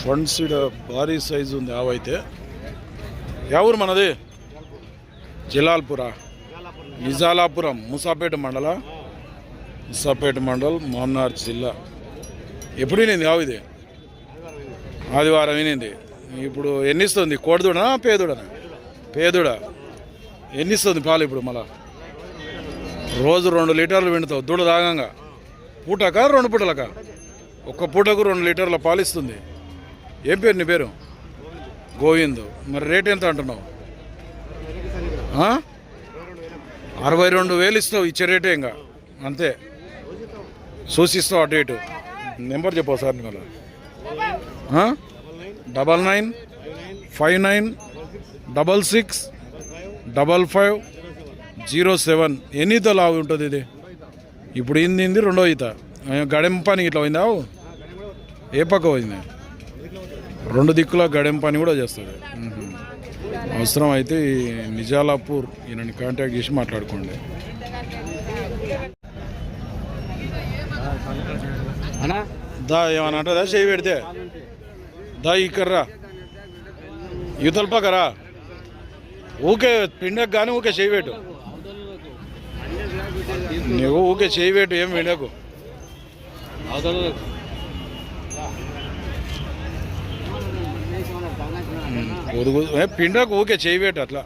Front seed భారీ size ఉంది ఆవైతే ఎవరు మనది? జలాల్పురా. నిజాలాపురం ముసాపేట మండల. ముసాపేట మండల్ మోన్నార్ జిల్లా. ఎప్పుడు వినింది ఆవు ఇది? ఆదివారం వినింది. ఇప్పుడు ఎన్ని ఇస్తుంది కోడిదూడనా పేదూడనా? పేదూడ. ఎన్ని ఇస్తుంది పాలు ఇప్పుడు మళ్ళా? రోజు రెండు లీటర్లు విండుతావు దూడ దాగంగా. పూటక రెండు పూటలక? ఒక్క పూటకు రెండు లీటర్ల పాలు ఇస్తుంది. ఏం పేరు నీ పేరు? గోవింద్. మరి రేట్ ఎంత అంటున్నావు? అరవై రెండు వేలు ఇస్తావు ఇచ్చే రేటే ఇంకా. అంతే. సూచిస్తావు అటు ఇటు. నెంబర్ చెప్పవు సార్ మళ్ళీ double nine five nine double six double five zero seven. ఎన్ని ఈత లావు ఉంటుంది ఇది? ఇప్పుడు ఇంది ఇంది రెండో ఈత. ఆ, గడెం పని ఇట్లా పోయిందా? ఏ పక్క పోయింది? రెండు దిక్కుల గడెం పని కూడా చేస్తుంది. అవసరం అయితే నిజాలాపూర్ ఈయనని కాంటాక్ట్ చేసి మాట్లాడుకోండి. దా ఏమన్నా అంటుందా చేయి పెడితే. దా ఇక్కర్రా యువతల పక్కరా ఊకే పిండకు కానీ ఊకే చేయి పెట్టు. నువ్వు ఊకే చేయి పెట్టు ఏం ఏ పిండకు ఊకే చేయి పెట్టు అట్లా.